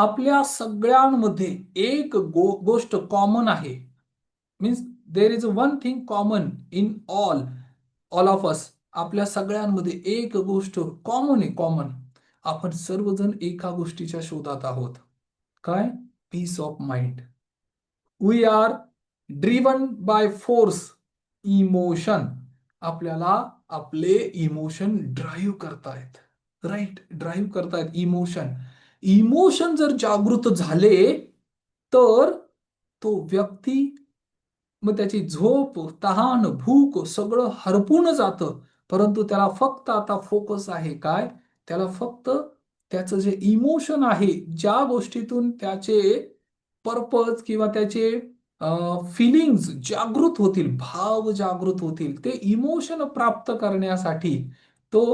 आपल्या सगळ्यांमध्ये एक गो गोष्ट कॉमन आहे. Means there is one thing common in all all of us आपल्या सगळ्यांमध्ये एक गोष्ट कॉमन आहे कॉमन आपण सर्वजण एका गोष्टीच्या शोधात आहोत. काय? Peace of mind we are driven by force emotion आपल्याला आपले इमोशन ड्राईव्ह करतायत. राईट ड्राईव्ह करतायत इमोशन इमोशन जर जागृत झाले तर तो व्यक्ती मग त्याची झोप तहान भूक सगळं हरपून जातं. परंतु त्याला फक्त आता फोकस आहे काय? त्याला फक्त त्याचं जे इमोशन आहे ज्या गोष्टीतून त्याचे पर्पज किंवा त्याचे फिलिंग्स जागृत होतील भाव जागृत होतील ते इमोशन प्राप्त करण्यासाठी तो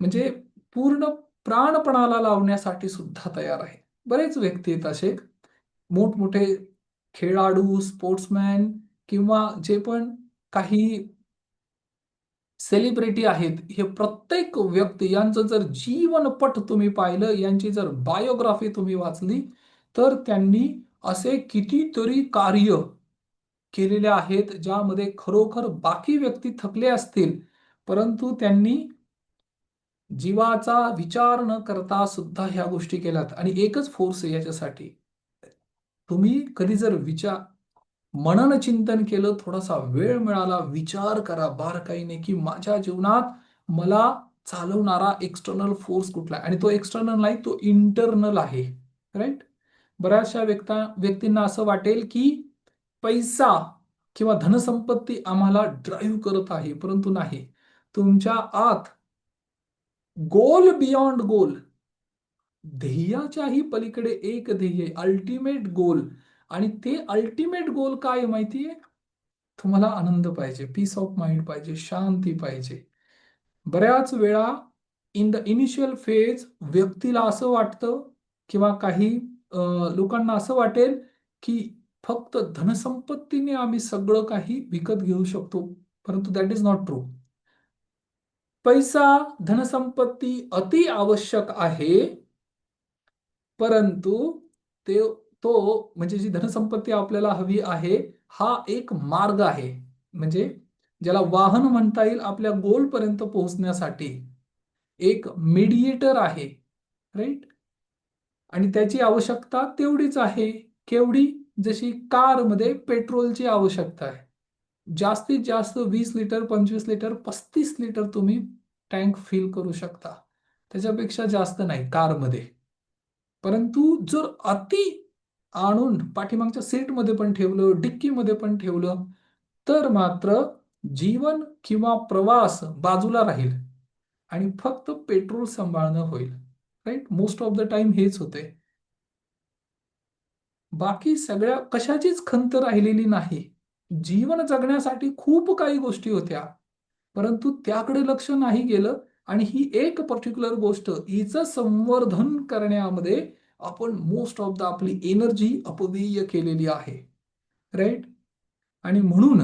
म्हणजे पूर्ण प्राणपणाला लावण्यासाठी सुद्धा तयार आहे. बरेच व्यक्ती आहेत असे. मोठमोठे खेळाडू स्पोर्ट्समॅन किंवा जे पण काही सेलिब्रिटी आहेत हे प्रत्येक व्यक्ती यांचं जर जीवनपट तुम्ही पाहिलं यांची जर बायोग्राफी तुम्ही वाचली तर त्यांनी असे कितीतरी कार्य केलेले आहेत ज्यामध्ये खरोखर बाकी व्यक्ती थकले असतील परंतु त्यांनी जीवाचा विचार न करता सुद्धा ह्या गोष्टी केल्यात. आणि एकच फोर्स आहे याच्यासाठी. तुम्ही कधी जर विचार मनन चिंतन केलं थोडासा वेळ मिळाला विचार करा बारकाईने की माझ्या जीवनात मला चालवणारा एक्सटर्नल फोर्स कुठला आहे? आणि तो एक्सटर्नल नाही तो इंटरनल आहे. राईट बऱ्याचशा व्यक्ता व्यक्तींना असं वाटेल की पैसा किंवा धनसंपत्ती आम्हाला ड्राईव्ह करत आहे परंतु नाही. तुमच्या आत गोल बियॉन्ड गोल. ध्येयाच्याही पलीकडे एक ध्येय अल्टिमेट गोल आणि ते अल्टिमेट गोल काय माहितीये? तुम्हाला आनंद पाहिजे पीस ऑफ माइंड पाहिजे शांती पाहिजे. बऱ्याच वेळा इन द इनिशियल फेज व्यक्तीला असं वाटतं किंवा काही लोकांना असं वाटेल की फक्त धनसंपत्तीने आम्ही सगळं काही विकत घेऊ शकतो. परंतु दॅट इज नॉट ट्रू पैसा धनसंपत्ती अति आवश्यक आहे परंतु ते तो म्हणजे जी धनसंपत्ती आपल्याला हवी आहे हा एक मार्ग आहे. म्हणजे ज्याला वाहन म्हणता येईल आपल्या गोल पर्यंत पोहोचण्यासाठी. एक मीडिएटर आहे राईट आणि त्याची आवश्यकता तेवढीच आहे. केवढी? जशी कारमध्ये पेट्रोलची आवश्यकता आहे. जास्तीत जास्त वीस लिटर पंचवीस लिटर पस्तीस लिटर तुम्ही टँक फिल करू शकता. त्याच्यापेक्षा जास्त नाही कारमध्ये. परंतु जर अति आणून पाठीमागच्या सीटमध्ये पण ठेवलं डिक्कीमध्ये पण ठेवलं तर मात्र जीवन किंवा प्रवास बाजूला राहील आणि फक्त पेट्रोल सांभाळणं होईल. Right most of the time हेच होते. बाकी सगळ्या कशाचीच खंत राहिलेली नाही. जीवन जगण्यासाठी खूप काही गोष्टी होत्या. परंतु त्याकडे लक्ष नाही गेलं आणि ही एक पर्टिक्युलर गोष्ट हिचं संवर्धन करण्यामध्ये आपण मोस्ट ऑफ द आपली एनर्जी अपव्यय केलेली आहे. राईट आणि म्हणून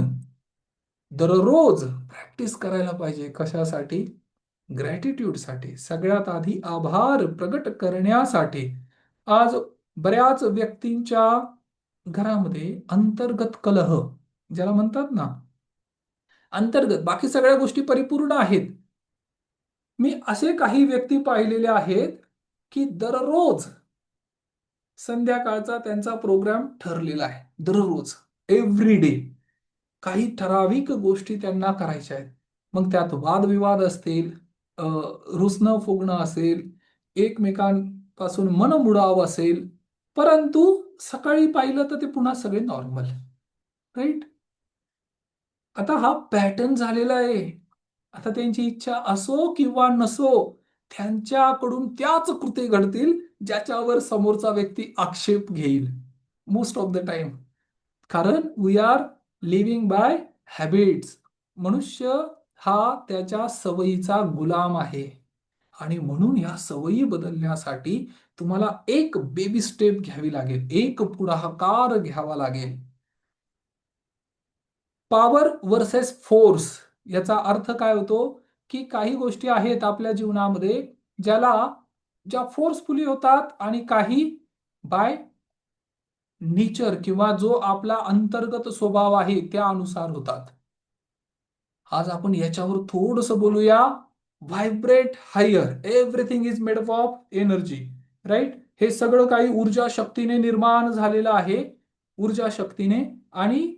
दररोज प्रॅक्टिस करायला पाहिजे कशासाठी? ग्रॅटिट्यूडसाठी सगळ्यात आधी आभार प्रगट करण्यासाठी. आज बऱ्याच व्यक्तींच्या घरामध्ये अंतर्गत कलह ज्याला म्हणतात ना अंतर्गत बाकी सगळ्या गोष्टी परिपूर्ण आहेत. मी असे काही व्यक्ती पाहिलेले आहेत की दररोज संध्याकाळचा त्यांचा प्रोग्राम ठरलेला आहे. दररोज एव्हरी डे काही ठराविक गोष्टी त्यांना करायच्या आहेत. मग त्यात वादविवाद असतील रुसणं फुगणं असेल एकमेकांपासून मन मुडाव असेल परंतु सकाळी पाहिलं तर ते पुन्हा सगळे नॉर्मल राईट आता हा पॅटर्न झालेला आहे. आता त्यांची इच्छा असो किंवा नसो त्यांच्याकडून त्याच कृती घडतील ज्याच्यावर समोरचा व्यक्ती आक्षेप घेईल. मोस्ट ऑफ द टाइम कारण we are living by habits मनुष्य हा त्याच्या सवयीचा गुलाम आहे. आणि म्हणून या सवयी बदलण्यासाठी तुम्हाला एक बेबी स्टेप घ्यावी लागेल. एक पुढाकार घ्यावा लागेल. पॉवर वर्सेस फोर्स याचा अर्थ काय होतो? की काही गोष्टी आहेत आपल्या जीवनामध्ये ज्याला ज्या फोर्सफुली होतात आणि काही बाय नेचर किंवा जो आपला अंतर्गत स्वभाव आहे त्यानुसार होतात. आज आपण याच्यावर थोडस बोलूया. Vibrate higher everything is made of energy right हे सगळं काही ऊर्जा शक्तीने निर्माण झालेलं आहे. ऊर्जा शक्तीने आणि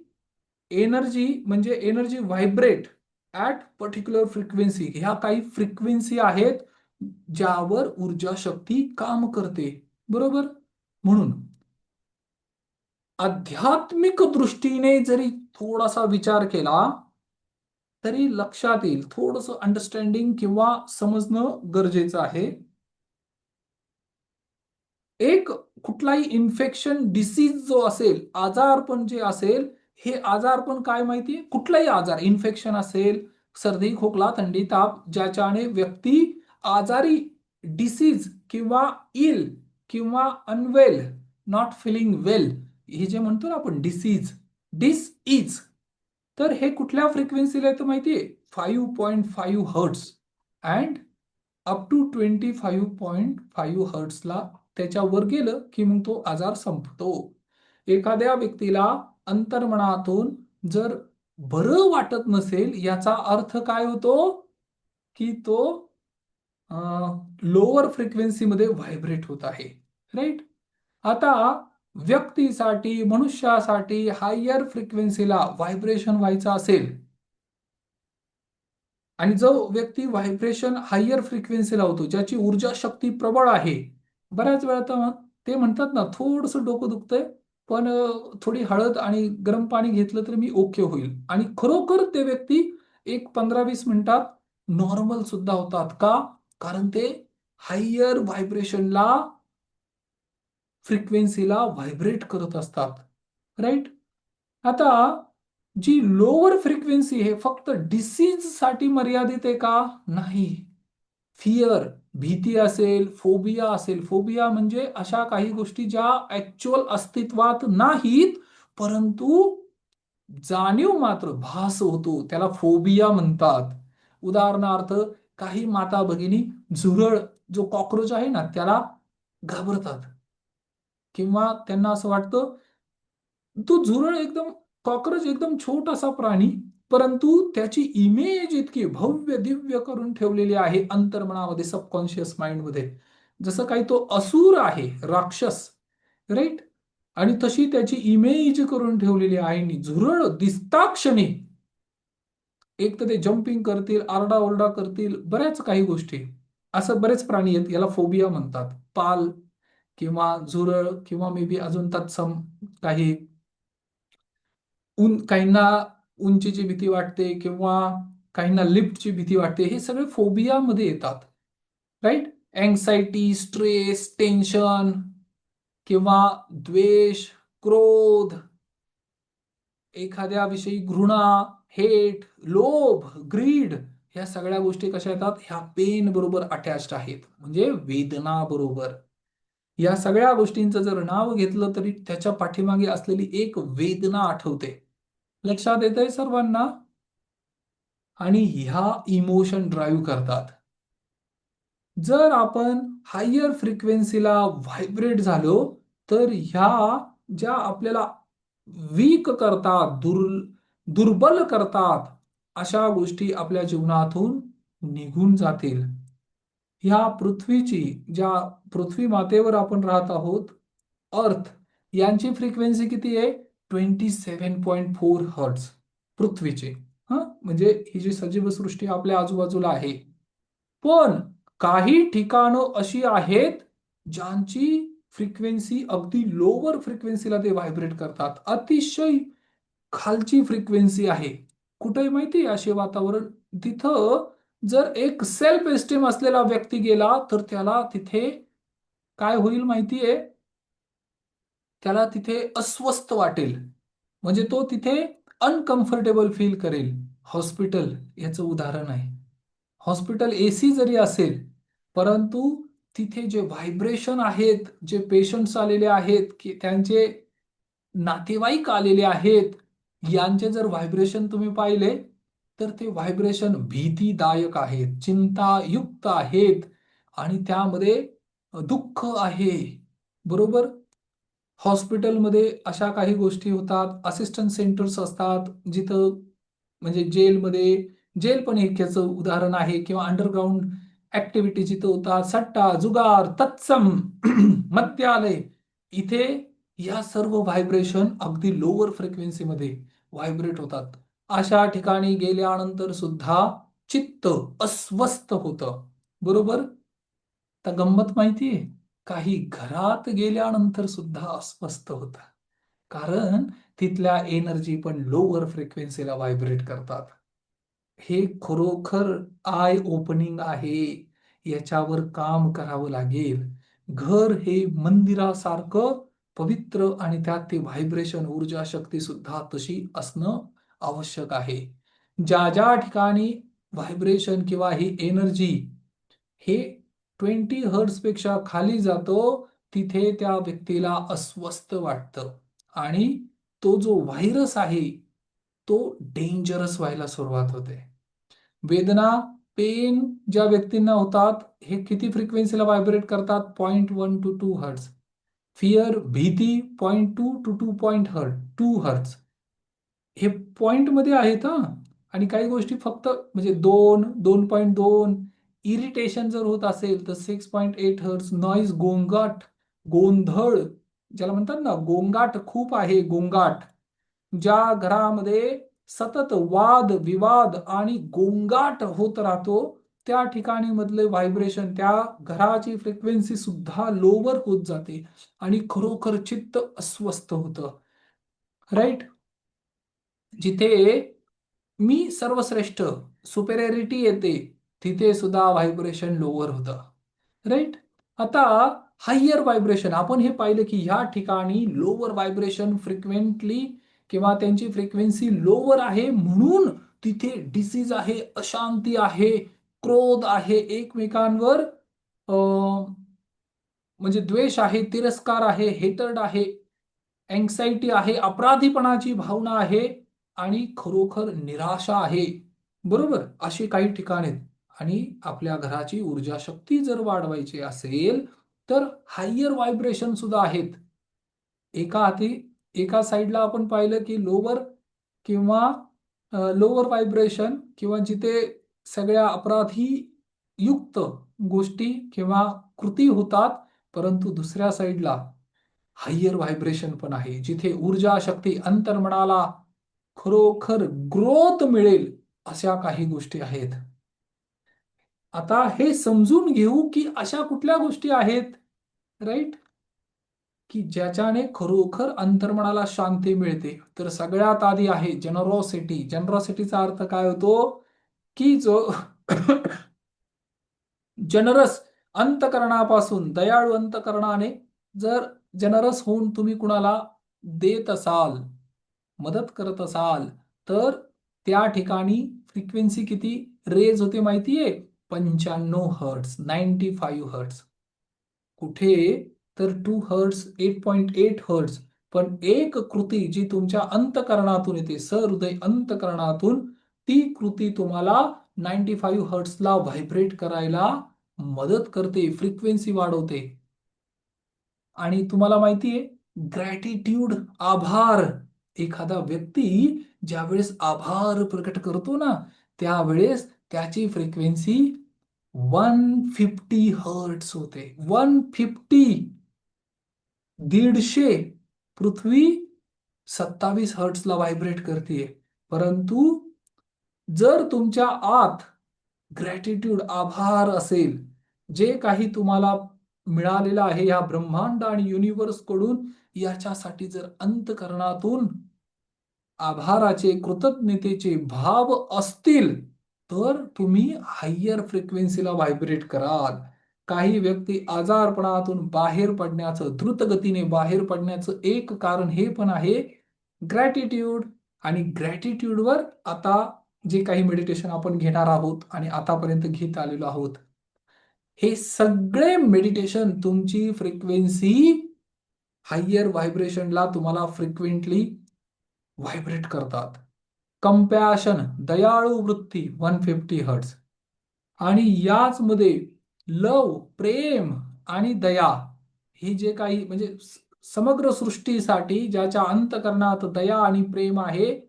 एनर्जी म्हणजे energy vibrate at particular frequency. ह्या काही फ्रिक्वेन्सी आहेत ज्यावर ऊर्जा शक्ती काम करते. बरोबर? म्हणून आध्यात्मिक दृष्टीने जरी थोडासा विचार केला तरी लक्षात येईल थोडस अंडरस्टँडिंग किंवा समजणं गरजेचं आहे. एक कुठलाही इन्फेक्शन डिसीज जो असेल आजारपण जे असेल हे आजार पण काय माहितीये कुठलाही आजार. इन्फेक्शन असेल सर्दी खोकला थंडी ताप ज्याच्याने व्यक्ती आजारी डिसीज किंवा इल किंवा अनवेल नॉट फिलिंग वेल हे जे म्हणतो ना आपण डिसीज डिस इज तर हे कुठल्या फ्रिक्वेन्सीला येतं माहितीये five point five hertz and up to twenty five point five हर्ट्सला त्याच्यावर गेलं की मग तो आजार संपतो. एखाद्या व्यक्तीला अंतर्मनातून जर बरं वाटत नसेल याचा अर्थ काय होतो? की तो लोअर फ्रिक्वेन्सीमध्ये व्हायब्रेट होत आहे. राईट आता व्यक्तीसाठी मनुष्यासाठी हायर फ्रिक्वेन्सीला व्हायब्रेशन व्हायचं असेल आणि जो व्यक्ती व्हायब्रेशन हायर फ्रिक्वेन्सीला होतो ज्याची ऊर्जा शक्ती प्रबळ आहे बऱ्याच वेळा तर ते म्हणतात ना थोडस डोकं दुखतंय पण थोडी हळद आणि गरम पाणी घेतलं तर मी ओके होईल. आणि खरोखर ते व्यक्ती एक पंधरा वीस मिनिटात नॉर्मल सुद्धा होतात का? कारण ते हायर व्हायब्रेशनला फ्रिक्वेन्सीला व्हायब्रेट करत असतात. राईट? आता जी लोअर फ्रिक्वेन्सी हे फक्त डिसीजसाठी मर्यादित आहे का? नाही. फिअर. भीती असेल फोबिया असेल फोबिया म्हणजे अशा काही गोष्टी ज्या ऍक्च्युअल अस्तित्वात नाहीत परंतु जाणीव मात्र भास होतो त्याला फोबिया म्हणतात. उदाहरणार्थ काही माता भगिनी झुरळ जो कॉक्रोच आहे ना त्याला घाबरतात. किंवा त्यांना असं वाटतं तो झुरळ एकदम कॉक्रोच एकदम छोटासा प्राणी परंतु त्याची इमेज इतकी भव्य दिव्य करून ठेवलेली आहे अंतर्मनामध्ये सबकॉन्शियस माइंडमध्ये जसं काही तो असुर आहे राक्षस राईट आणि तशी त्याची इमेज करून ठेवलेली आहे आणि झुरळ दिसता क्षणी. एक तर ते जम्पिंग करतील आरडाओरडा करतील बऱ्याच काही गोष्टी. असं बरेच प्राणी आहेत याला फोबिया म्हणतात. पाल किंवा झुरळ किंवा मे बी अजून तत्सम काही. उन काहींना उंचीची भीती वाटते किंवा काहींना लिफ्टची भीती वाटते हे सगळे फोबियामध्ये येतात. राईट अँक्सायटी स्ट्रेस टेन्शन किंवा द्वेष क्रोध एखाद्या विषयी घृणा हेट लोभ ग्रीड ह्या सगळ्या गोष्टी कशा येतात? ह्या पेन बरोबर अटॅच्ड आहेत. म्हणजे वेदना बरोबर. या सगळ्या गोष्टींचं जर नाव घेतलं तरी त्याच्या पाठीमागे असलेली एक वेदना आठवते. लक्षात येत आहे सर्वांना? आणि ह्या इमोशन ड्राईव्ह करतात. जर आपण हायर फ्रिक्वेन्सीला व्हायब्रेट झालो तर ह्या ज्या आपल्याला वीक करतात दुर् दुर्बल करतात अशा गोष्टी आपल्या जीवनातून निघून जातील. ह्या पृथ्वीची ज्या पृथ्वी मातेवर आपण राहत आहोत अर्थ यांची फ्रिक्वेन्सी किती आहे? Twenty seven point four hertz पृथ्वीचे. हा? म्हणजे ही जी सजीवसृष्टी आपल्या आजूबाजूला आहे. पण काही ठिकाणं अशी आहेत ज्यांची फ्रिक्वेन्सी अगदी लोअर फ्रिक्वेन्सीला ते व्हायब्रेट करतात. अतिशय खालची फ्रिक्वेन्सी आहे. कुठेही माहिती असे वातावरण. तिथं जर एक सेल्फ एस्टीम असलेला व्यक्ती गेला तर त्याला तिथे काय होईल माहितीये? त्याला तिथे अस्वस्थ वाटेल. म्हणजे तो तिथे अनकम्फर्टेबल फील करेल. हॉस्पिटल याचं उदाहरण आहे. हॉस्पिटल एसी जरी असेल परंतु तिथे जे व्हायब्रेशन आहेत जे पेशंट्स आलेले आहेत की त्यांचे नातेवाईक आलेले आहेत यांचे जर व्हायब्रेशन तुम्ही पाहिले तर ते व्हायब्रेशन भीतीदायक आहेत चिंतायुक्त आहेत आणि त्यामध्ये दुःख आहे. बरोबर? हॉस्पिटलमध्ये अशा काही गोष्टी होतात असिस्टंट सेंटर्स असतात जिथं म्हणजे जेलमध्ये जेल पण एक याचं उदाहरण आहे किंवा अंडरग्राऊंड ऍक्टिव्हिटी जिथं होतात सट्टा जुगार तत्सम मत्यालय. इथे या सर्व व्हायब्रेशन अगदी लोअर फ्रिक्वेन्सीमध्ये व्हायब्रेट होतात. अशा ठिकाणी गेल्यानंतर सुद्धा चित्त अस्वस्थ होतं. बरोबर? तर गंमत माहितीये? काही घरात गेल्यानंतर सुद्धा अस्वस्थ होतं कारण तिथल्या एनर्जी पण लोअर फ्रिक्वेन्सीला व्हायब्रेट करतात. हे खरोखर आय ओपनिंग आहे. याच्यावर काम करावं लागेल. घर हे मंदिरासारखं पवित्र आणि त्यात ते व्हायब्रेशन ऊर्जा शक्ती सुद्धा तशी असणं आवश्यक आहे. ज्या ज्या ठिकाणी व्हायब्रेशन किंवा ही एनर्जी हे ट्वेंटी पेक्षा खाली जातो तिथे त्या व्यक्तीला अस्वस्थ वाटतं. आणि तो जो व्हायरस आहे तो डेंजरस व्हायला सुरुवात होते. वेदना पेन ज्या व्यक्तींना होतात हे किती फ्रिक्वेन्सीला व्हायब्रेट करतात? Point one two two hertz fear भीती point two two two point hertz two hertz हे पॉईंटमध्ये आहेत हां. आणि काही गोष्टी फक्त म्हणजे दोन दोन पॉईंट दोन इरिटेशन जर होत असेल तर six point eight hertz noise गोंगाट गोंधळ ज्याला म्हणतात ना गोंगाट खूप आहे गोंगाट ज्या घरामध्ये सतत वाद विवाद आणि गोंगाट होत राहतो त्या ठिकाणी मधले व्हायब्रेशन त्या घराची फ्रिक्वेन्सी सुद्धा लोवर होत जाते आणि खरोखर चित्त अस्वस्थ होतं. राईट जिथे मी सर्वश्रेष्ठ सुपेरियरिटी येते तिथे सुद्धा व्हायब्रेशन लोअर होतं. राईट आता हायर व्हायब्रेशन आपण हे पाहिलं की ह्या ठिकाणी लोअर व्हायब्रेशन फ्रिक्वेंटली किंवा त्यांची फ्रिक्वेन्सी लोअर आहे म्हणून तिथे डिसीज आहे अशांती आहे क्रोध आहे एकमेकांवर म्हणजे द्वेष आहे तिरस्कार आहे हेटर्ड आहे अँक्साइटी आहे अपराधीपणाची भावना आहे आणि खरोखर निराशा आहे. बरोबर? अशी काही ठिकाण आहेत. आणि आपल्या घराची ऊर्जा शक्ती जर वाढवायची असेल तर हायर व्हायब्रेशन सुद्धा आहेत. एका हाती एका साईडला आपण पाहिलं की लोअर किंवा लोअर व्हायब्रेशन किंवा जिथे सगळ्या अपराधी युक्त गोष्टी किंवा कृती होतात परंतु दुसऱ्या साईडला हायर व्हायब्रेशन पण आहे. जिथे ऊर्जा शक्ती अंतर्मनाला खरोखर ग्रोथ मिळेल अशा काही गोष्टी आहेत. आता हे समजून घेऊ की अशा कुठल्या गोष्टी आहेत राईट की ज्याच्याने खरोखर अंतर्मनाला शांती मिळते. तर सगळ्यात आधी आहे जनरॉसिटी जनरॉसिटीचा अर्थ काय होतो? की जो जनरस अंतकरणापासून दयाळू अंतकरणाने जर जनरस होऊन तुम्ही कुणाला देत असाल मदत करत असाल तर त्या ठिकाणी फ्रिक्वेन्सी किती रेज होते माहितीये? पंच्याण्णव हर्ट्स नाईन्टी फाईव्ह हर्ट्स कुठे? तर two hertz eight point eight hertz पण एक कृती जी तुमच्या अंतकरणातून येते सहृदय अंतकरणातून ती कृती तुम्हाला नाईन्टी फाईव्ह हर्ट्सला व्हायब्रेट करायला मदत करते फ्रिक्वेन्सी वाढवते. आणि तुम्हाला माहितीये ग्रॅटिट्यूड आभार. एखादा व्यक्ती ज्यावेळेस आभार प्रकट करतो ना त्यावेळेस त्याची फ्रिक्वेन्सी वन फिफ्टी हर्ट्स होते. वन फिफ्टी दीडशे पृथ्वी सत्तावीस हर्ट्सला व्हायब्रेट करते परंतु जर तुमच्या आत ग्रॅटिट्यूड आभार असेल जे काही तुम्हाला मिळालेलं आहे या ब्रह्मांड आणि युनिव्हर्सकडून याच्यासाठी जर अंतकरणातून आभाराचे कृतज्ञतेचे भाव असतील तर तुम्ही हायर फ्रिक्वेन्सीला व्हायब्रेट कराल. काही व्यक्ती आजारपणातून बाहेर पडण्याचं द्रुतगतीने बाहेर पडण्याचं एक कारण हे पण आहे ग्रॅटिट्यूड आणि ग्रॅटिट्यूडवर आता जे काही मेडिटेशन आपण घेणार आहोत आणि आतापर्यंत घेत आलेलो आहोत हे सगळे मेडिटेशन तुमची फ्रिक्वेन्सी हायर व्हायब्रेशनला तुम्हाला फ्रिक्वेंटली व्हायब्रेट करतात. कंपॅशन दयाळू वृत्ती वन फिफ्टी हर्ट्स आणि याच मध्ये लव प्रेम आणि दया ही जे काही म्हणजे समग्र सृष्टीसाठी ज्याच्या अंतकरणात दया आणि प्रेम आहे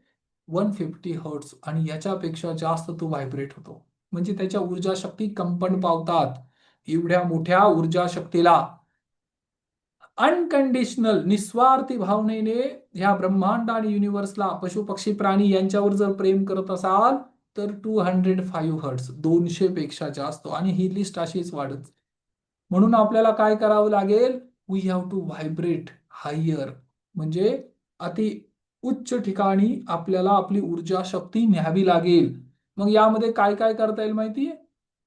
वन फिफ्टी हर्ट्स आणि याच्यापेक्षा जास्त तो व्हायब्रेट होतो. म्हणजे त्याच्या ऊर्जा शक्ती कंपन पावतात. एवढ्या मोठ्या ऊर्जा शक्तीला अनकंडिशनल निस्वार्थी भावनेने ह्या ब्रह्मांड आणि युनिव्हर्सला पशु पक्षी प्राणी यांच्यावर जर प्रेम करत असाल तर टू हंड्रेड फाईव्ह हर्ट्स दोनशे पेक्षा जास्त. आणि ही लिस्ट अशीच वाढत म्हणून आपल्याला काय करावं लागेल? We have to vibrate higher म्हणजे अति उच्च ठिकाणी आपल्याला आपली ऊर्जा शक्ती न्यावी लागेल. मग यामध्ये काय काय करता येईल माहितीये?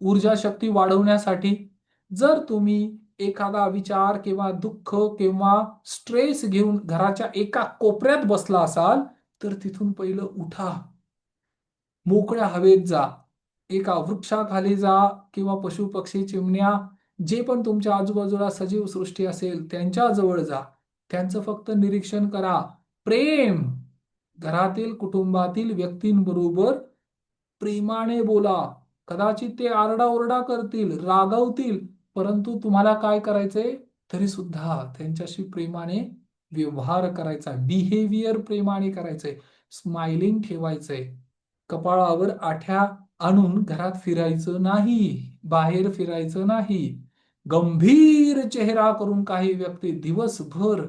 ऊर्जा शक्ती वाढवण्यासाठी जर तुम्ही एखादा विचार किंवा दुःख किंवा स्ट्रेस घेऊन घराच्या एका कोपऱ्यात बसला असाल तर तिथून पहिलं उठा. मोकळ्या हवेत जा. एका वृक्षाखाली जा किंवा पशु पक्षी चिमण्या जे पण तुमच्या आजूबाजूला सजीव सृष्टी असेल त्यांच्या जवळ जा. त्यांचं फक्त निरीक्षण करा. प्रेम. घरातील कुटुंबातील व्यक्तींबरोबर प्रेमाने बोला. कदाचित ते आरडाओरडा करतील रागवतील परंतु तुम्हाला काय करायचंय? तरी सुद्धा त्यांच्याशी प्रेमाने व्यवहार करायचा बिहेवियर प्रेमाने करायचंय. स्माइलिंग ठेवायचंय. कपाळावर आठ्या आणून घरात फिरायचं नाही बाहेर फिरायचं नाही. गंभीर चेहरा करून काही व्यक्ती दिवसभर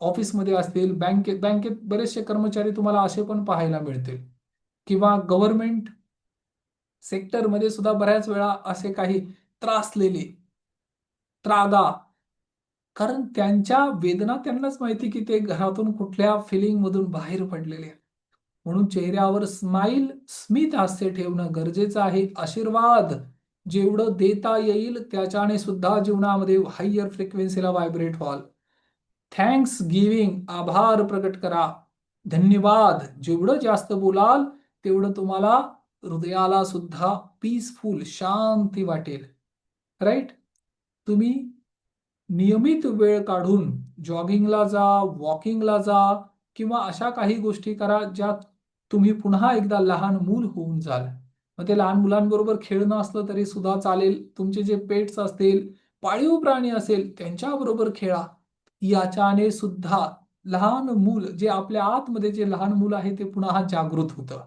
ऑफिसमध्ये असतील बँकेत बँकेत बरेचसे कर्मचारी तुम्हाला असे पण पाहायला मिळतील. किंवा गव्हर्नमेंट सेक्टरमध्ये सुद्धा बऱ्याच वेळा असे काही त्रासलेले त्रागा कारण त्यांच्या वेदना त्यांनाच माहिती की ते घरातून कुठल्या फिलिंग मधून बाहेर पडलेले म्हणून चेहऱ्यावर स्माईल स्मित हास्य ठेवणं गरजेचं आहे. आशीर्वाद जेवढं देता येईल त्याच्याने सुद्धा जीवनामध्ये हायर फ्रिक्वेन्सीला व्हायब्रेट व्हाल. थँक्स गिव्हिंग आभार प्रकट करा. धन्यवाद. जेवढं जास्त बोलाल तेवढं तुम्हाला हृदयाला सुद्धा पीसफुल शांती वाटेल. राईट तुम्ही नियमित वेळ काढून जॉगिंगला जा वॉकिंगला जा किंवा अशा काही गोष्टी करा ज्यात तुम्ही पुन्हा एकदा लहान मूल होऊन जाल. मग ते लहान मुलांबरोबर खेळणं असलं तरी सुद्धा चालेल. तुमचे जे पेट्स असतील पाळीव प्राणी असेल त्यांच्याबरोबर खेळा. याच्याने सुद्धा लहान मूल जे आपल्या आतमध्ये जे लहान मूल आहे ते पुन्हा जागृत होतं.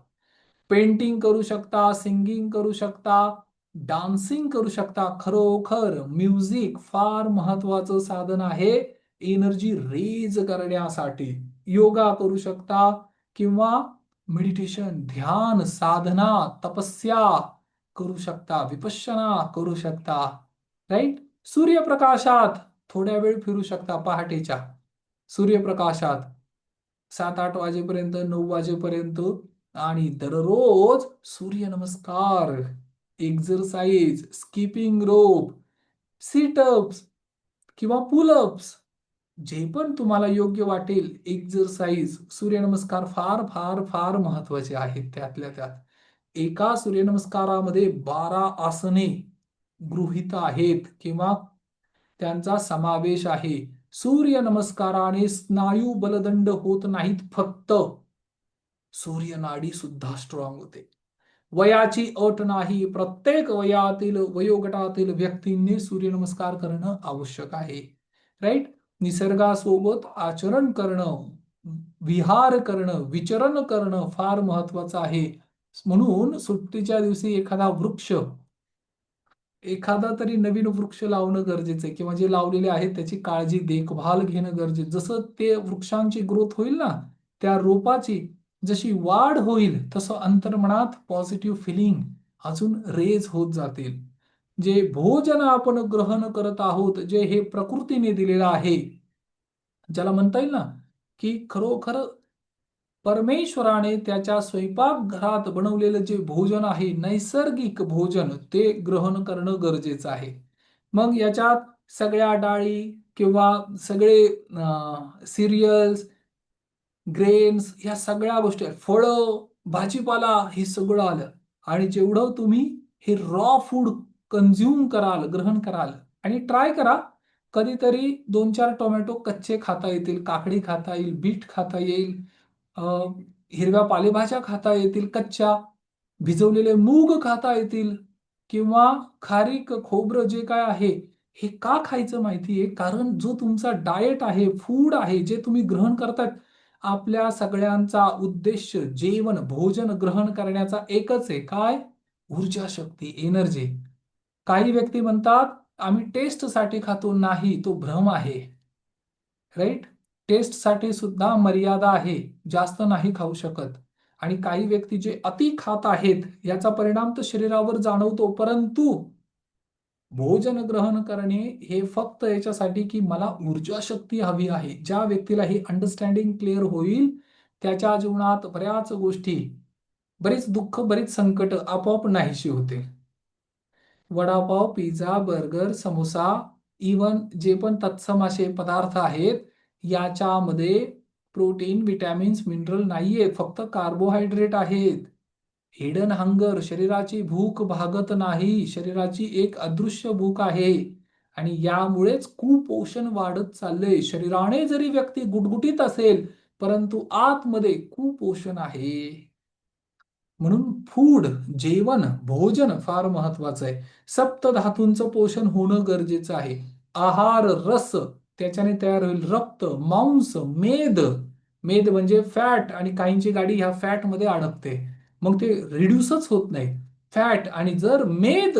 पेंटिंग करू शकता सिंगिंग करू शकता डान्सिंग करू शकता. खरोखर म्युझिक फार महत्वाचं साधन आहे. एनर्जी रेज करण्यासाठी. योगा करू शकता किंवा मेडिटेशन ध्यान साधना तपस्या करू शकता. विपश्यना करू शकता. राईट सूर्यप्रकाशात थोड्या वेळ फिरू शकता पहाटेच्या. सूर्यप्रकाशात सात आठ वाजेपर्यंत नऊ वाजेपर्यंत आणि दररोज surya namaskar exercise skipping rope situps किंवा पुलअप्स. जे पण तुम्हाला योग्य वाटेल एक्झरसाइज सूर्यनमस्कार फार फार फार महत्त्वाचे आहेत त्यातल्या त्यात. एका सूर्यनमस्कारामध्ये बारा आसने गृहित आहेत किंवा त्यांचा समावेश आहे. सूर्यनमस्काराने स्नायू बलदंड होत नाहीत फक्त. सूर्यनाडी सुद्धा स्ट्रॉंग होते. वयाची अट नाही. प्रत्येक वयातील वयोगटातील व्यक्तींनी सूर्यनमस्कार करणं आवश्यक आहे. राईट निसर्गासोबत आचरण करणं विहार करणं विचरण करणं फार महत्वाचं आहे. म्हणून सुट्टीच्या दिवशी एखादा वृक्ष एखादा तरी नवीन वृक्ष लावणं गरजेचं आहे किंवा जे लावलेले आहेत त्याची काळजी देखभाल घेणं गरजेचं जसं ते वृक्षांची ग्रोथ होईल ना त्या रोपाची जशी वाढ होईल तसं अंतर्मनात पॉझिटिव्ह फिलिंग अजून रेज होत जातील. जे भोजन आपण ग्रहण करत आहोत जे हे प्रकृतीने दिलेलं आहे ज्याला म्हणता येईल ना की खरोखर परमेश्वराने त्याच्या स्वयंपाकघरात बनवलेलं जे भोजन आहे नैसर्गिक भोजन ते ग्रहण करणं गरजेचं आहे. मग याच्यात सगळ्या डाळी किंवा सगळे सिरियल्स ग्रेन्स या सगळ्या गोष्टी फळं भाजीपाला हे सगळं आलं. आणि जेवढं तुम्ही हे रॉ फूड कन्झ्युम कराल ग्रहण कराल आणि ट्राय करा कधीतरी दोन चार टोमॅटो कच्चे खाता येतील काकडी खाता येईल बीट खाता येईल हिरव्या पालेभाज्या खाता येतील कच्च्या भिजवलेले मूग खाता येतील किंवा खारीक खोबरं जे काय आहे हे का खायचं माहिती आहे कारण जो तुमचा डाएट आहे फूड आहे जे तुम्ही ग्रहण करतात आपल्या सगळ्यांचा उद्देश जेवण भोजन ग्रहण करण्याचा एकच आहे. काय? ऊर्जा शक्ती एनर्जी काही व्यक्ती म्हणतात आम्ही टेस्टसाठी खातो नाही तो भ्रम आहे. राईट टेस्टसाठी सुद्धा मर्यादा आहे. जास्त नाही खाऊ शकत. आणि काही व्यक्ती जे अति खात आहेत याचा परिणाम तर शरीरावर जाणवतो. परंतु भोजन ग्रहण करणे हे फक्त याच्यासाठी की मला ऊर्जा शक्ती हवी आहे. ज्या व्यक्तीला ही अंडरस्टँडिंग क्लिअर होईल त्याच्या जीवनात बऱ्याच गोष्टी बरीच दुःख बरीच संकट आपोआप नाहीशी होते vada pav pizza burger samosa even जे पण तत्सम असे पदार्थ आहेत याच्यामध्ये प्रोटीन विटॅमिन्स मिनरल नाहीये. फक्त कार्बोहायड्रेट आहेत. हिडन हंगर शरीराची भूक भागत नाही शरीराची एक अदृश्य भूक आहे. आणि यामुळेच कुपोषण वाढत चाललंय. शरीराने जरी व्यक्ती गुटगुटीत असेल परंतु आतमध्ये कुपोषण आहे. म्हणून फूड जेवण भोजन फार महत्वाचं आहे. सप्त धातूंचं पोषण होणं गरजेचं आहे. आहार रस त्याच्याने तयार होईल रक्त मांस मेद. मेद म्हणजे फॅट आणि काहींची गाडी ह्या फॅटमध्ये अडकते. मग ते रिड्यूसच होत नाही. फॅट आणि जर मेद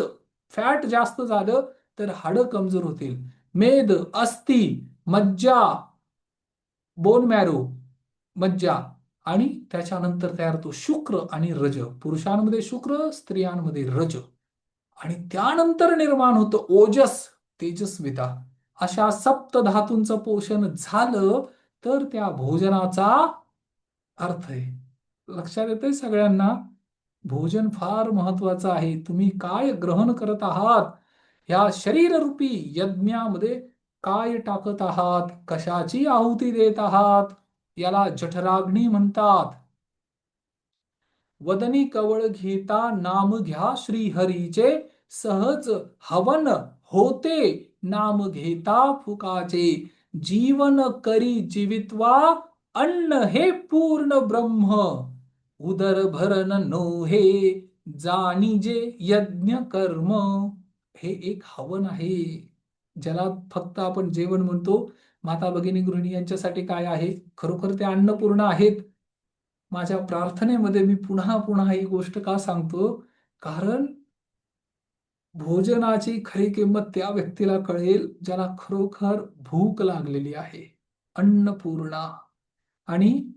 फॅट जास्त झालं तर हाडं कमजोर होतील. मेद अस्थि मज्जा बोन मॅरो मज्जा आणि त्याच्यानंतर तयार होतो शुक्र आणि रज. पुरुषांमध्ये शुक्र स्त्रियांमध्ये रज. आणि त्यानंतर निर्माण होतं ओजस तेजस्विता. अशा सप्त धातूंचं पोषण झालं तर त्या भोजनाचा अर्थ आहे. लक्षात येतंय सगळ्यांना? भोजन फार महत्वाचं आहे. तुम्ही काय ग्रहण करत आहात? या शरीररूपी यज्ञामध्ये काय टाकत आहात? कशाची आहुती देत आहात? याला जठराग्नी म्हणतात. वदनी कवळ घेता नाम घ्या श्रीहरीचे. सहज हवन होते नाम घेता फुकाचे. जीवन करी जीवित्वा अन्न हे पूर्ण ब्रह्म. उदर भरण नो हे जाणी जे यज्ञ कर्म. हे एक हवन आहे. ज्याला फक्त आपण जेवण म्हणतो. माता भगिनी गृहिणी यांच्यासाठी काय आहे? खरोखर ते अन्नपूर्ण आहेत. माझ्या प्रार्थनेमध्ये मी पुन्हा पुन्हा ही गोष्ट का सांगतो? कारण भोजनाची खरी किंमत त्या व्यक्तीला कळेल ज्याला खरोखर भूक लागलेली आहे. अन्नपूर्णा. आणि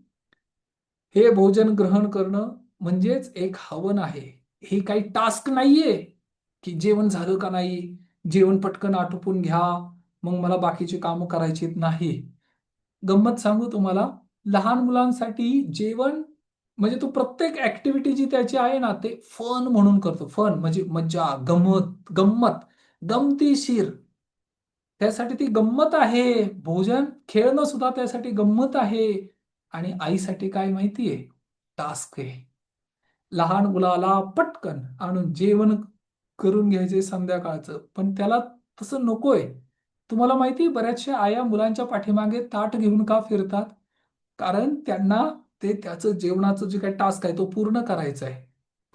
हे भोजन ग्रहण करणं म्हणजेच एक हवन आहे. हे काही टास्क नाहीये की जेवण झालं का नाही? जेवण पटकन आटोपून घ्या मग मला बाकीची कामं करायची नाही. गंमत सांगू तुम्हाला लहान मुलांसाठी जेवण म्हणजे तो प्रत्येक ऍक्टिव्हिटी जी त्याची आहे ना ते फन म्हणून करतो. फन म्हणजे मज्जा गमत गंमत गमतीशीर. त्यासाठी ती गंमत आहे. भोजन खेळणं सुद्धा त्यासाठी गंमत आहे. आणि आईसाठी काय माहितीये? टास्क आहे. लहान मुलाला पटकन आणून जेवण करून घ्यायचे संध्याकाळचं. पण त्याला तसं नकोय. तुम्हाला माहिती बऱ्याचशा आया मुलांच्या पाठीमागे ताट घेऊन का फिरतात? कारण त्यांना ते त्याचं जेवणाचं जे काही टास्क आहे तो पूर्ण करायचा आहे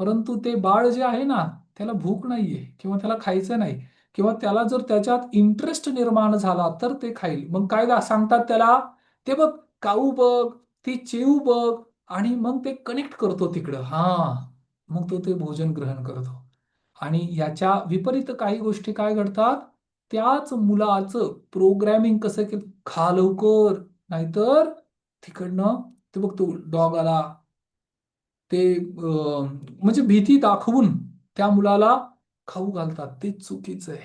परंतु ते बाळ जे आहे ना त्याला भूक नाहीये किंवा त्याला खायचं नाही किंवा त्याला जर त्याच्यात इंटरेस्ट निर्माण झाला तर ते खाईल. मग काय सांगतात त्याला? ते बघ काऊ बघ ती चेऊ बघ आणि मग ते कनेक्ट करतो तिकडं. हा मग तो ते भोजन ग्रहण करतो. आणि याच्या विपरीत काही गोष्टी काय घडतात? त्याच मुलाचं प्रोग्रॅमिंग कसं की खा लवकर नाहीतर तिकडनं ते बघतो डॉग आला. ते म्हणजे भीती दाखवून त्या मुलाला खाऊ घालतात. ते चुकीचं आहे.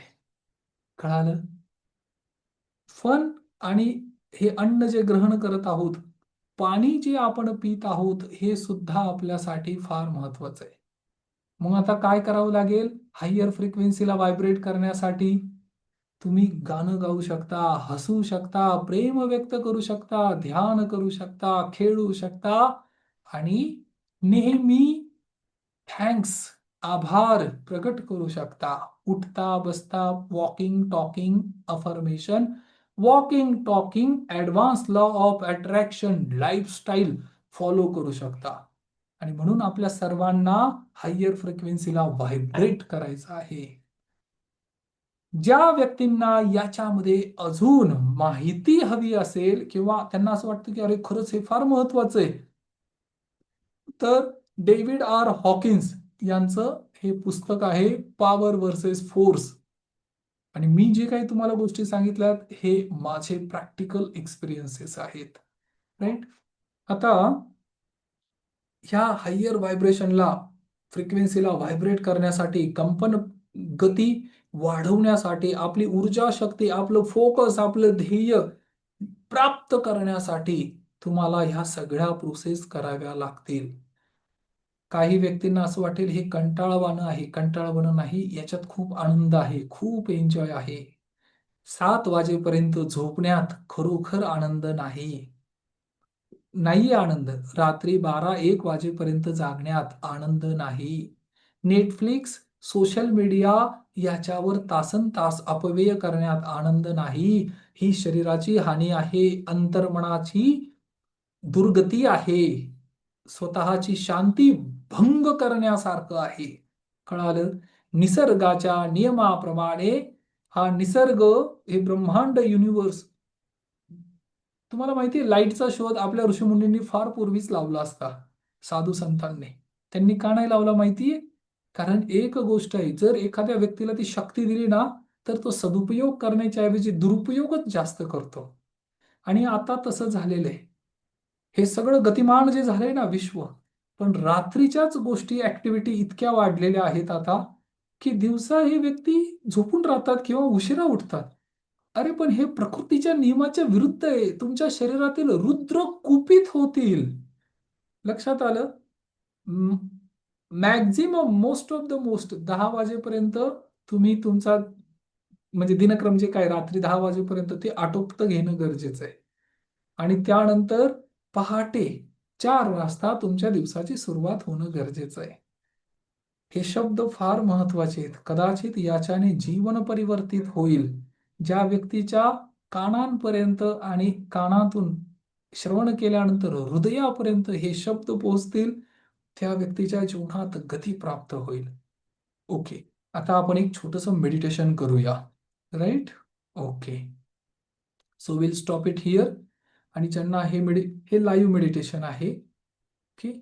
कळालं? फन आणि हे अन्न जे ग्रहण करत आहोत पाणी जे आपण पित आहोत हे सुद्धा आपल्यासाठी फार महत्वाचं आहे. मग आता काय करावं लागेल? हायर फ्रिक्वेन्सीला व्हायब्रेट करण्यासाठी तुम्ही गाणं गाऊ शकता हसू शकता प्रेम व्यक्त करू शकता ध्यान करू शकता खेळू शकता आणि नेहमी थँक्स आभार प्रकट करू शकता. उठता बसता walking talking affirmation walking talking advance law of attraction lifestyle follow करू शकता. आणि म्हणून आपल्या सर्वांना हायर फ्रिक्वेन्सीला व्हायब्रेट करायचं आहे. ज्या व्यक्तींना याच्यामध्ये अजून माहिती हवी असेल किंवा त्यांना असं वाटतं की अरे खरंच हे फार महत्वाचं आहे. तर डेव्हिड आर हॉकिन्स यांचं हे पुस्तक आहे पॉवर वर्सेस फोर्स. आणि मी जे काही तुम्हाला गोष्टी सांगितल्यात हे माझे प्रॅक्टिकल एक्सपिरियन्सेस आहेत. राईट आता ह्या हायर व्हायब्रेशनला फ्रिक्वेन्सीला व्हायब्रेट करण्यासाठी कंपन गती वाढवण्यासाठी आपली ऊर्जा शक्ती आपलं फोकस आपलं ध्येय प्राप्त करण्यासाठी तुम्हाला ह्या सगळ्या प्रोसेस कराव्या लागतील. काही व्यक्तींना असं वाटेल हे कंटाळवाणं आहे कंटाळवाणं नाही याच्यात खूप आनंद आहे खूप एन्जॉय आहे. सात वाजेपर्यंत झोपण्यात खरोखर आनंद नाही. नाहीये आनंद. रात्री बारा एक वाजेपर्यंत जागण्यात आनंद नाही. नेटफ्लिक्स सोशल मीडिया याच्यावर तासन तास अपव्यय करण्यात आनंद नाही. ही शरीराची हानी आहे अंतर्मनाची दुर्गती आहे. स्वतःची शांती भंग करण्यासारखं आहे. कळालं? निसर्गाच्या नियमाप्रमाणे हा निसर्ग हे ब्रह्मांड युनिव्हर्स तुम्हाला माहिती आहे लाईटचा शोध आपल्या ऋषीमुनींनी फार पूर्वीच लावला असता साधू संतांनी. त्यांनी का नाही लावला माहितीये? कारण एक गोष्ट आहे जर एखाद्या व्यक्तीला ती शक्ती दिली ना तर तो सदुपयोग करण्याच्या ऐवजी दुरुपयोगच जास्त करतो. आणि आता तसं झालेलं आहे. हे सगळं गतिमान जे झालंय ना विश्व पण रात्रीच्याच गोष्टी ऍक्टिव्हिटी इतक्या वाढलेल्या आहेत आता की दिवसा ही व्यक्ती झोपून राहतात किंवा उशिरा उठतात. अरे पण हे प्रकृतीच्या नियमाच्या विरुद्ध आहे. तुमच्या शरीरातील रुद्र कुपित होतील. लक्षात आलं? Maximum most of the most दहा वाजेपर्यंत तुम्ही तुमचा म्हणजे दिनक्रम जे काय रात्री दहा वाजेपर्यंत ते आटोपत घेणं गरजेचं आहे. आणि त्यानंतर पहाटे चार वाजता तुमच्या दिवसाची सुरुवात होणं गरजेचं आहे. हे शब्द फार महत्त्वाचे आहेत. कदाचित याच्याने जीवन परिवर्तित होईल. ज्या व्यक्तीच्या कानांपर्यंत आणि कानातून श्रवण केल्यानंतर हृदयापर्यंत हे शब्द पोहोचतील त्या व्यक्तीच्या जीवनात गती प्राप्त होईल. ओके. आता आपण एक छोटस मेडिटेशन करूया. Right okay. So will stop it here आणि ज्यांना हे मेडि हे लाईव्ह मेडिटेशन आहे ओके?